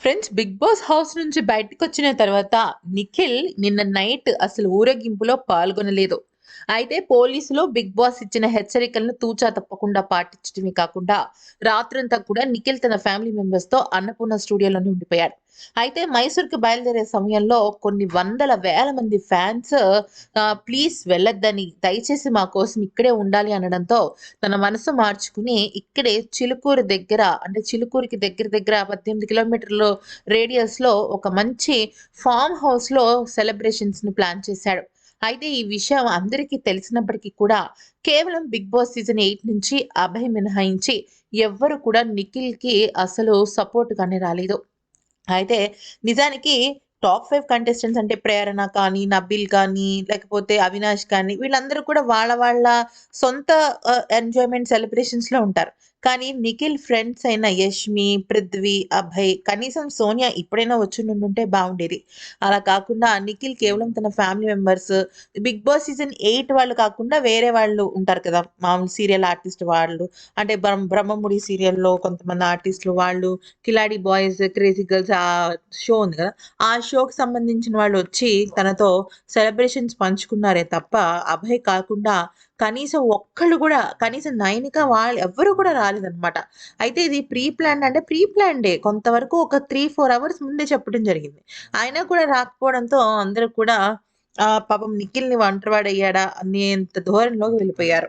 Friends big boss house నుంచి బయటకు వచ్చిన తర్వాత నిఖిల్ నిన్న నైట్ అసలు ఊరేగింపులో పాల్గొనలేదు. అయితే పోలీసులు బిగ్ బాస్ ఇచ్చిన హెచ్చరికలను తూచా తప్పకుండా పాటించడమే కాకుండా రాత్రంతా కూడా నిఖిల్ తన ఫ్యామిలీ మెంబర్స్తో అన్నపూర్ణ స్టూడియోలోనే ఉండిపోయాడు. అయితే మైసూర్కి బయలుదేరే సమయంలో కొన్ని వందల వేల మంది ఫ్యాన్స్ ప్లీజ్ వెళ్ళొద్దని దయచేసి మా కోసం ఇక్కడే ఉండాలి అనడంతో తన మనసు మార్చుకుని ఇక్కడే చిలుకూరు దగ్గర అంటే చిలుకూరుకి దగ్గర దగ్గర పద్దెనిమిది కిలోమీటర్లు రేడియస్లో ఒక మంచి ఫామ్ హౌస్లో సెలబ్రేషన్స్ని ప్లాన్ చేశాడు. అయితే ఈ విషయం అందరికీ తెలిసినప్పటికీ కూడా కేవలం బిగ్ బాస్ సీజన్ ఎయిట్ నుంచి అభయ్ మినహాయించి ఎవ్వరు కూడా నిఖిల్కి అసలు సపోర్ట్గానే రాలేదు. అయితే నిజానికి టాప్ ఫైవ్ కంటెస్టెంట్స్ అంటే ప్రేరణ కానీ నబిల్ కానీ లేకపోతే అవినాష్ కానీ వీళ్ళందరూ కూడా వాళ్ళ వాళ్ళ సొంత ఎంజాయ్మెంట్ సెలబ్రేషన్స్లో ఉంటారు. కానీ నిఖిల్ ఫ్రెండ్స్ అయిన యష్మి పృథ్వీ అభయ్ కనీసం సోనియా ఇప్పుడైనా వచ్చి ఉంటే బాగుండేది. అలా కాకుండా నిఖిల్ కేవలం తన family members Bigg Boss season eight వాళ్ళు కాకుండా వేరే వాళ్ళు ఉంటారు కదా. మామూలు సీరియల్ ఆర్టిస్ట్ వాళ్ళు అంటే బ్రహ్మ బ్రహ్మముడి సీరియల్లో కొంతమంది ఆర్టిస్టులు వాళ్ళు కిలాడి బాయ్స్ క్రేజీ గర్ల్స్ ఆ షో ఉంది కదా. ఆ షోకి సంబంధించిన వాళ్ళు వచ్చి తనతో సెలబ్రేషన్స్ పంచుకున్నారే తప్ప అభయ్ కాకుండా కనీసం ఒక్కళ్ళు కూడా కనీసం నైనిక వాళ్ళు ఎవ్వరు కూడా రాలేదన్నమాట. అయితే ఇది ప్రీ ప్లాన్ అంటే ప్రీ ప్లాన్డే కొంతవరకు ఒక త్రీ ఫోర్ అవర్స్ ముందే చెప్పడం జరిగింది. అయినా కూడా రాకపోవడంతో అందరూ కూడా ఆ పాపం నిఖిల్ని ఒంటరివాడయ్యాడా అనేంత ధోరణిలోకి వెళ్ళిపోయారు.